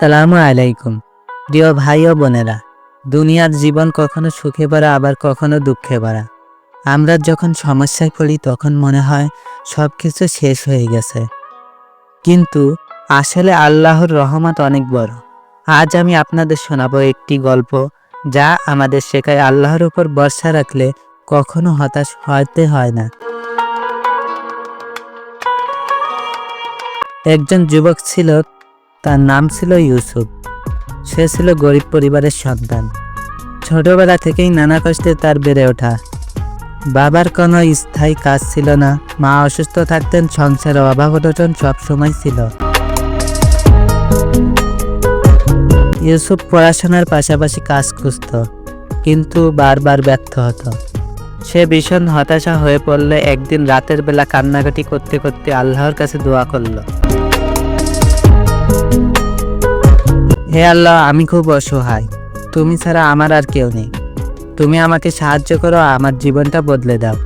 সালামু আলাইকুম। প্রিয় ভাই ও বোনেরা, দুনিয়ার জীবন কখনো সুখে ভরা, আবার কখনো দুঃখে ভরা। আমরা যখন সমস্যায় পড়ি, তখন মনে হয় সব কিছু শেষ হয়ে গেছে। কিন্তু আসলে আল্লাহর রহমত অনেক বড়। আজ আমি আপনাদের শোনাবো একটি গল্প, যা আমাদের শেখায় আল্লাহর উপর ভরসা রাখলে কখনো হতাশ হতে হয় না। একজন যুবক ছিল তার নাম ছিল ইউসুফ। সে ছিল গরিব পরিবারের সন্তান। ছোটবেলা থেকেই নানা কষ্টে তার বেড়ে ওঠা। বাবার কোনো স্থায়ী কাজ ছিল না। মা অসুস্থ থাকতেন, সংসারে অভাব অনটন সবসময় ছিল। ইউসুফ পড়াশোনার পাশাপাশি কাজ খুঁজত, কিন্তু বারবার ব্যর্থ হতো। সে ভীষণ হতাশা হয়ে পড়লে একদিন রাতের বেলা কান্নাকাটি করতে করতে আল্লাহর কাছে দোয়া করল। হে আল্লাহ, আমি খুব অসহায়। তুমি ছাড়া আমার আর কেউ নেই। তুমি আমাকে সাহায্য করো, আমার জীবনটা বদলে দাও।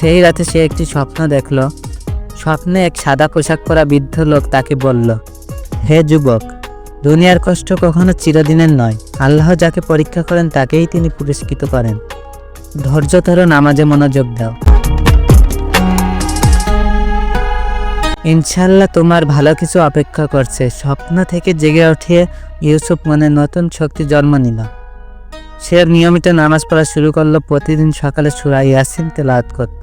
সেই রাতে সে একটি স্বপ্ন দেখল। স্বপ্নে এক সাদা পোশাক পরা বৃদ্ধ লোক তাকে বলল, হে যুবক, দুনিয়ার কষ্ট কখনো চিরদিনের নয়। আল্লাহ যাকে পরীক্ষা করেন, তাকেই তিনি পুরস্কৃত করেন। ধৈর্য ধরো, নামাজে মনোযোগ দাও। ইনশাল্লাহ তোমার ভালো কিছু অপেক্ষা করছে। স্বপ্ন থেকে জেগে উঠিয়ে ইউসুফ মনে নতুন শক্তি জন্ম নিল। সে নিয়মিত নামাজ পড়া শুরু করল, প্রতিদিন সকালে সুরা ইয়াসিন তেলাওয়াত করত।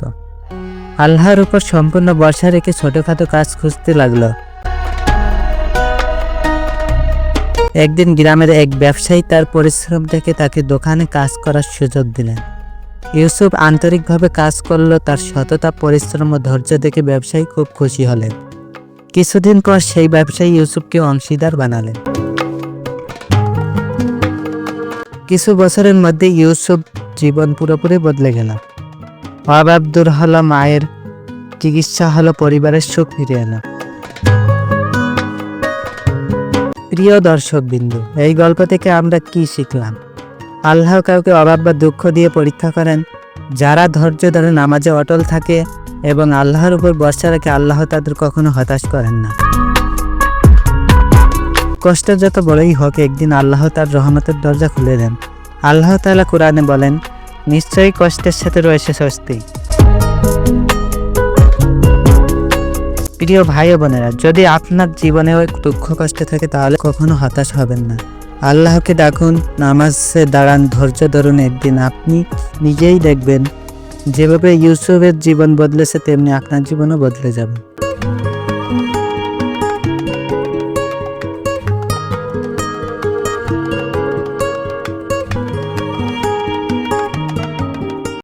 আল্লাহর উপর সম্পূর্ণ বর্ষা রেখে ছোটখাটো কাজ খুঁজতে লাগল। একদিন গ্রামের এক ব্যবসায়ী তার পরিশ্রম থেকে তাকে দোকানে কাজ করার সুযোগ দিলেন। ইউসুফ আন্তরিকভাবে কাজ করল, তার সততা, পরিশ্রম ও ধৈর্য দেখে ব্যবসায়ী খুব খুশি হলেন। কিছুদিন পর সেই ব্যবসায়ী ইউসুফকে অংশীদার বানালেন। কিছু বছরের মধ্যে ইউসুফ জীবন পুরোপুরি বদলে গেল। অভাব দূর হলো, মায়ের চিকিৎসা হলো, পরিবারের সুখ ফিরে এলো। প্রিয় দর্শক বিন্দু এই গল্প থেকে আমরা কি শিখলাম? আল্লাহ কাউকে অভাব বা দুঃখ দিয়ে পরীক্ষা করেন। যারা ধৈর্য ধরে নামাজে অটল থাকে এবং আল্লাহর উপর বর্ষা রেখে আল্লাহ তাদের কখনো হতাশ করেন না। কষ্ট যত বড়ই হোক, একদিন আল্লাহ তার রহমতের দরজা খুলে দেন। আল্লাহ তালা কোরআনে বলেন, নিশ্চয়ই কষ্টের সাথে রয়েছে স্বস্তি। প্রিয় ভাই বোনেরা, যদি আপনার জীবনেও দুঃখ কষ্ট থাকে, তাহলে কখনো হতাশ হবেন না। আল্লাহকে ডাকুন, নামাজে দাঁড়ান, ধৈর্য ধরুন একদিন। আপনি নিজেই দেখবেন, যেভাবে ইউসুফের জীবন বদলেছে, তেমনি আপনার জীবনও বদলে যাবে।